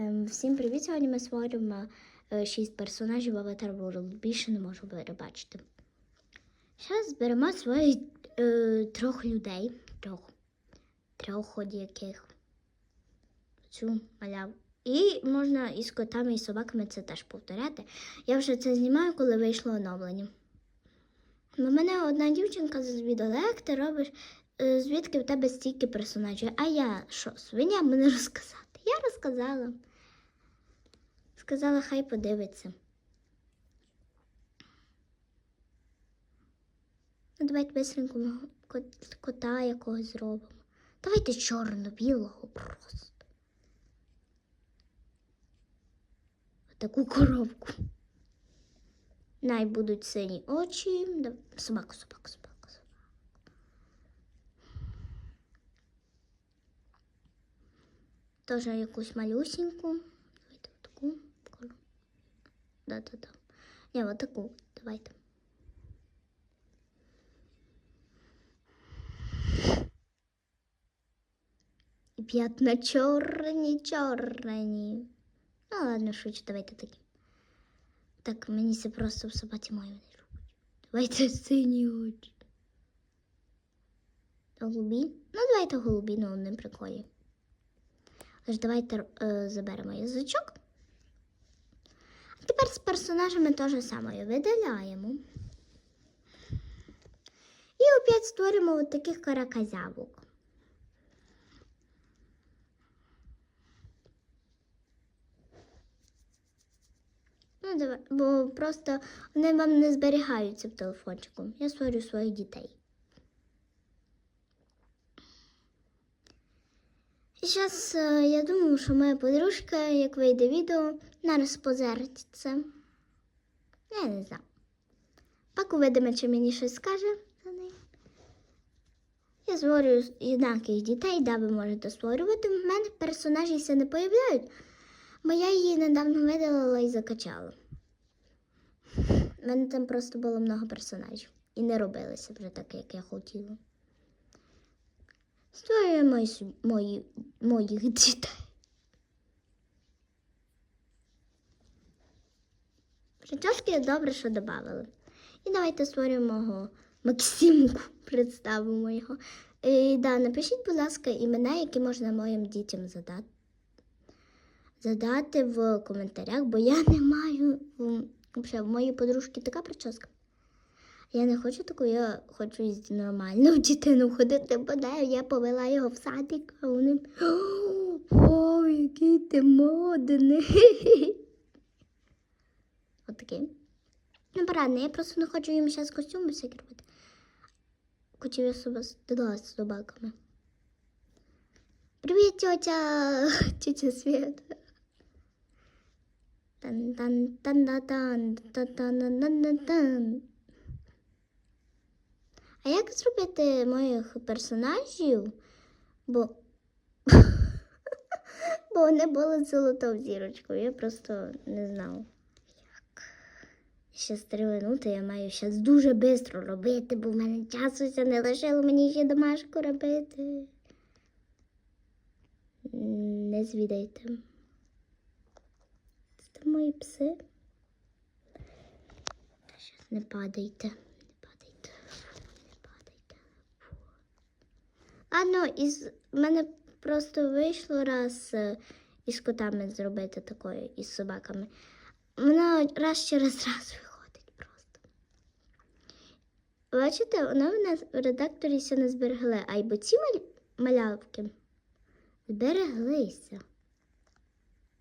Ем, Всім привіт! Сьогодні ми створюємо е, шість персонажів Avatar World. Більше не можу перебачити. Зараз зберемо своїх е, трьох людей. Трьох. Трьох яких. Цю маляв. І можна із котами і собаками це теж повторяти. Я вже це знімаю, коли вийшло оновлення. У мене одна дівчинка з відео, як ти робиш, е, звідки в тебе стільки персонажів? А я що, свиня мене розказати? Я розказала. Сказала, хай подивиться. Ну, давайте бистренько кота якогось зробимо. Давайте чорно-білого просто. Таку коробку. Най будуть сині очі. Собаку, собаку, собаку. Тоже якусь малюсеньку. Да-да-да. Не, вот таку. Давайте. І п'ятна чорні, чорні. Ну ладно, шучу, давайте такі. Так, мені це просто в собаці мої не робить. Давайте сині. Голубі? Ну, давайте голубі, ну не приколі. Тож давайте е, заберемо язичок. Тепер з персонажами те ж саме видаляємо. І опять створимо от таких караказявок. Ну, давай, бо просто вони вам не зберігаються в телефончику. Я створю своїх дітей. Зараз я думаю, що моя подружка, як вийде відео, нараз позерить це. Я не знаю. Пак увидиме, чи мені щось скаже за неї. Я створюю однаких дітей, да, ви можете створювати. В мене персонажі все не появляють, бо я її недавно видалила і закачала. У мене там просто було много персонажів. І не робилися вже так, як я хотіла. Створюємо мої, су- мої, моїх дітей. Прически добре, що додали. І давайте створюємо мого Максимку, представимо його. І, да, напишіть, будь ласка, імена, які можна моїм дітям задати. Задати в коментарях, бо я не маю. Взагалі, в моїй подружки така прическа. Я не хочу таку, я хочу нормально в дитину ходити, бо да, я повела його в садик, а вони. О, який ти модний. Отакий. Ну, порадно, я просто не хочу їм зараз костюми всякі робити. Хотів я себе стидала з собаками. Привіт, тетя, тетя Света. тан А як зробити моїх персонажів? Бо Бо вони були золотою зірочкою. Я просто не знала. Як. Ще з три минути я маю зараз дуже швидко робити, бо в мене часу ще не лишило мені ще домашку робити. Не звідайте. Це мої пси. Щас. Не падайте. Не падайте. Фу. А ну, із мене просто вийшло раз е, із котами зробити такою, із собаками. Вона раз через раз виходить просто. Бачите, вона в нас в редакторі все не зберегли, а й бо ці малявки збереглися.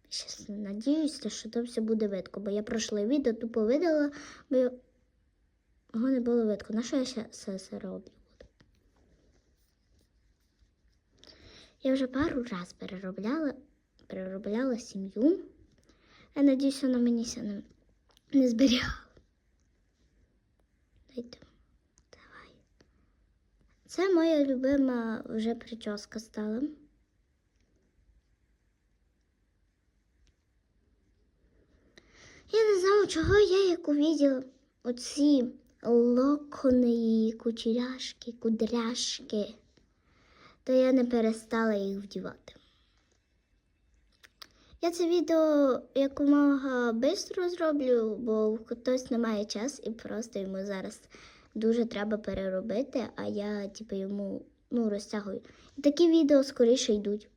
Щас надіюся, що то все буде видко, бо я прошле відео тупо видала, бо його не було видко. На що я ще все це роблю? Я вже пару раз переробляла, переробляла сім'ю. Я надіюся, вона мені не, не зберігала. Дайте. Давай. Це моя любима вже прическа стала. Я не знаю, чого я як увидела оці локони кучеряшки, кудряшки, то я не перестала їх вдівати. Я це відео якомога швидко зроблю, бо хтось не має час і просто йому зараз дуже треба переробити, а я типу, йому ну, розтягую. І такі відео скоріше йдуть.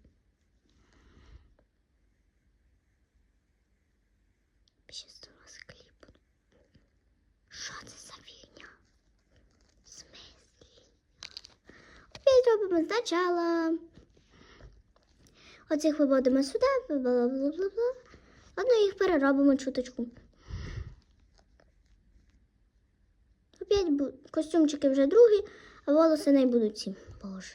Ще зараз кліп. Що це за фігня? В смислі? Опять робимо спочатку. Оцих виводимо сюди, бла-бла-бла-бла. Ладно, їх переробимо чуточку. Опять костюмчики вже другі, а волоси не будуть ці. Боже.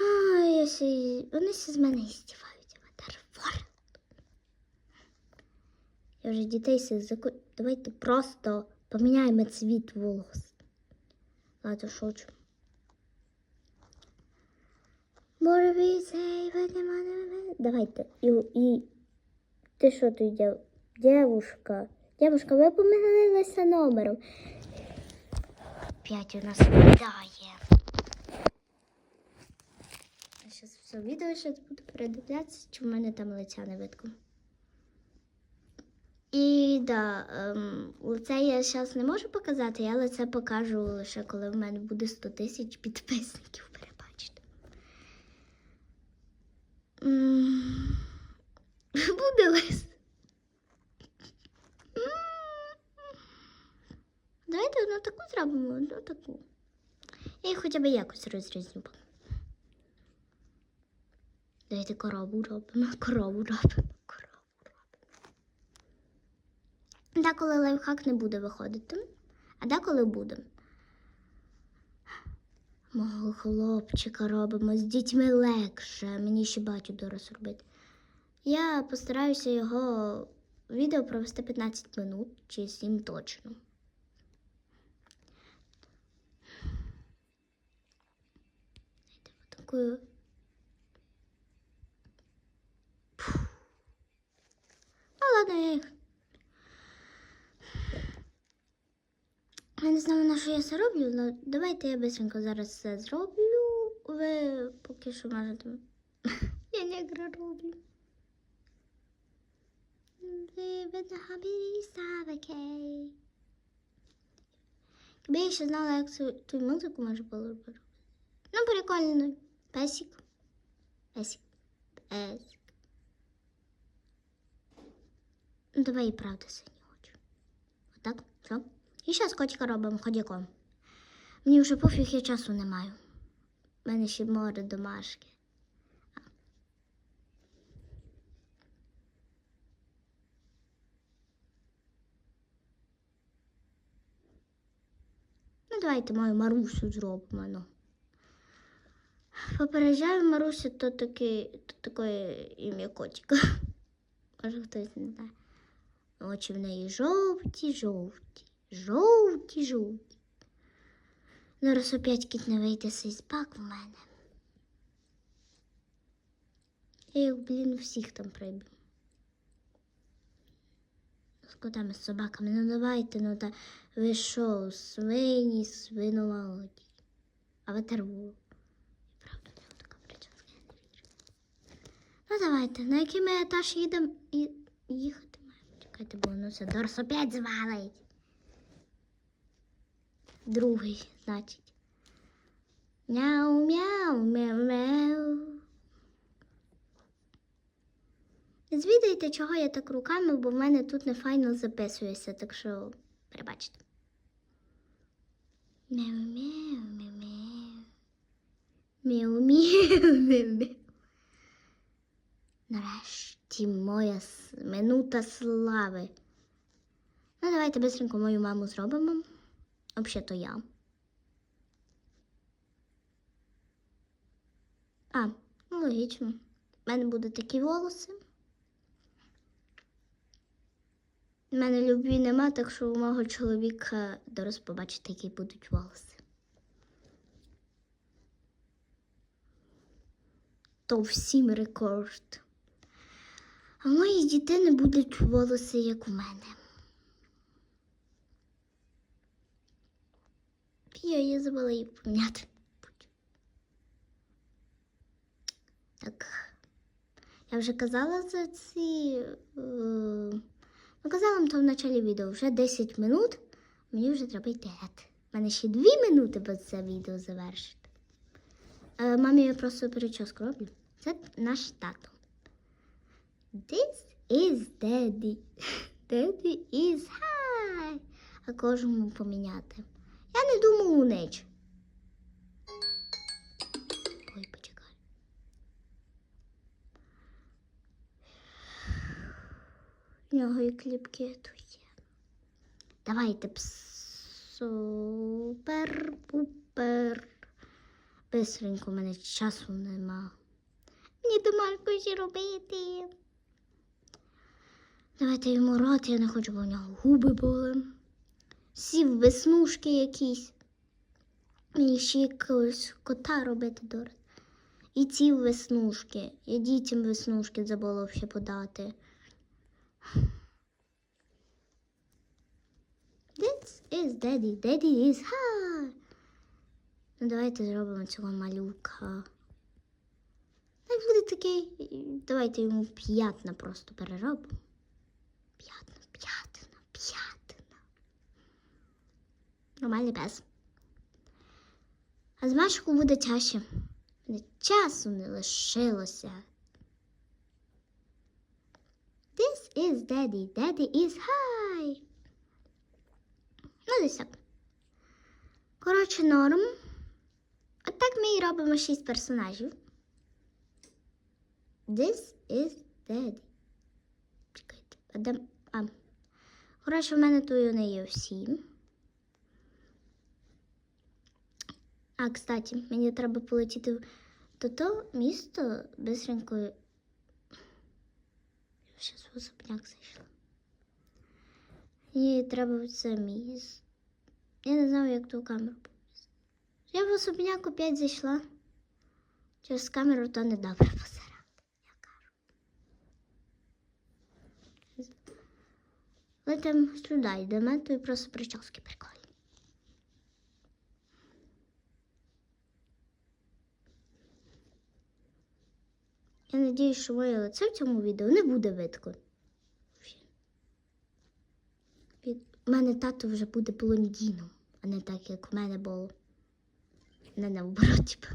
Ай, сі... Вони всі з мене здіваються. Матерфор. Я вже дітей всіх заку... Давайте просто поміняємо цвіт волос. Ладно, шучу. Давайте. І, і... Ти що тут дів? Девушка. Девушка, ви помилилися номером. П'ять у нас вдає. Зараз все відео ще буду передивлятися, чи в мене там лиця не видно. І да, ем, лице я зараз не можу показати, я лице покажу лише коли в мене буде 100 тисяч підписників, перебачите. М, Буде лис. Давайте одну таку зробимо, одну таку. Я їх хоча б якось розрізню. Давайте корову робимо, корову робимо. Деколи лайфхак не буде виходити, а деколи буде. Мого хлопчика робимо з дітьми легше. Мені ще батю дорос робити. Я постараюся його відео провести 15 минут чи 7 точно. Такою. Ну ладно, я їх. Я не знаю, на що я це роблю, але давайте я быстренько зараз все зроблю. Ви поки що можете. Я не роблю. Якби я ще знала, як цю, ту музику можна було робити. Ну, прикольно. Песик. Песик. Песик. Ну, давай і правда сьогодні хочу. Отак, все. І зараз котика робимо ходяком. Мені вже пофіг, я часу не маю. У мене ще море домашки. Ну, давайте мою Марусю зробимо. Ну. Попереджаю Маруся, то таке, то таке ім'я котика. Може хтось не знає. Очі в неї жовті, жовті, жовті, жовті. Зараз опять кіт не вийде пак в мене. Я їх, блін, всіх там приб'ю. З котами, з собаками. Ну давайте, ну та ви що, свині, свиномолоді. А ви терву. Правда, не така прическа, я не вірю. Ну давайте, на який ми етаж їдемо і їхати маємо. Чекайте, бо воно все Дорс опять звалить. Другий, значить. Мяу, мяу, мяу, мяу. Не звідайте, чого я так руками, бо в мене тут не файно записується, так що перебачте. Мяу, мяу, мяу, мяу. Нарешті моя минута слави. Ну, давайте быстренько мою маму зробимо. Взагалі-то я. А, ну логічно. У мене будуть такі волоси. У мене любві нема, так що у мого чоловіка дорос побачити, які будуть волоси. То всім рекорд. А в моїй дітини будуть волоси, як у мене. Я її забула її поміняти. Так. Я вже казала за ці. Е, ну, казала вам то в началі відео. Вже 10 минут. Мені вже треба йти. У мене ще 2 минути, бо це відео завершити. Е, мамі я просто перечоску роблю. Це наш тато. This is daddy. Daddy is hi. А кожному поміняти. Я не думаю у неч. Ой, почекай. В нього і кліпки тут є. Давайте б супер пупер. Бистренько, у мене часу нема. Мені домашку ще робити. Давайте йому рот, я не хочу, бо в нього губи були. Сів веснушки якісь. Мені ще якогось кота робити дорого. І ці веснушки. Я дітям веснушки забула ще подати. This is daddy. Daddy is hi. Ну, давайте зробимо цього малюка. Так буде такий. Давайте йому п'ятна просто переробимо. П'ятна, п'ятна, п'ятна. Нормальний пес. А з Машиком буде. Мене Часу не лишилося. This is daddy. Daddy is high. Ну, десь так. Коротше, норм. Отак ми і робимо шість персонажів. This is daddy. Чекайте, а. Коротше, в мене тут вони є всі. А, кстати, мені треба полетіти в то то місто бистренько. Я зараз в особняк зайшла. Мені треба в це місто. Я не знаю, як ту камеру повісити. Я в особняк опять зайшла. Через камеру то не добре посирати, я кажу. Летимо сюди, йдемо, то і просто прически прикольні. Я надіюсь, що моє лице в цьому відео не буде видко. У мене тато вже буде блондіном, а не так, як в мене було. Не наоборот, типу.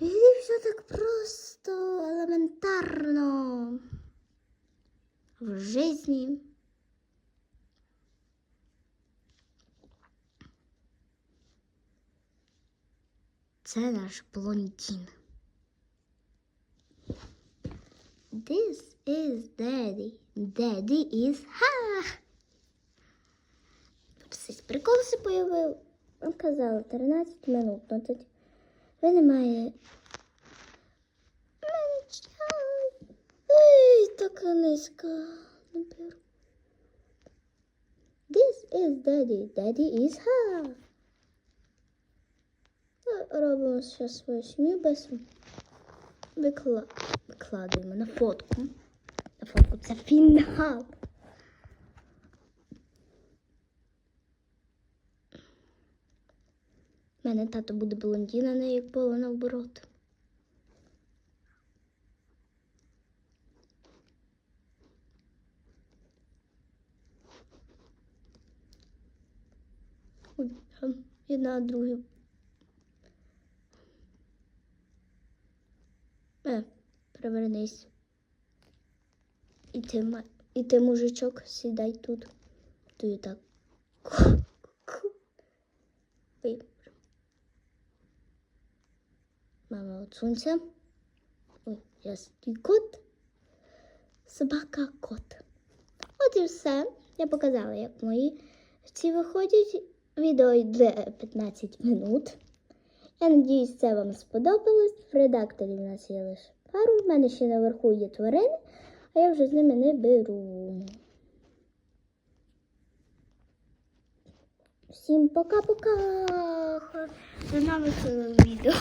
І все так просто, елементарно. В житті. Це наш блондін. This is daddy. Daddy is ha. Тут прикол се появив. Вам казали 13 минут. Ну тут ви немає. Ей, така низька. This is daddy. Daddy is ha. Робимо зараз свою сім'ю без викла... викладаємо на фотку. На фотку це фінал. У мене тато буде блондин, а не як було наоборот. Одна другий. Е, перевернись. І ти, і ти, мужичок, сідай тут. То так. Мама отсунься. Ой, я стій кот. Собака кот. От і все. Я показала, як мої ці виходять. Відео йде 15 минут. Я надіюсь, це вам сподобалось. В редакторі в нас є лише пару. В мене ще наверху є тварини, а я вже з ними не беру. Всім пока-пока! До нових відео.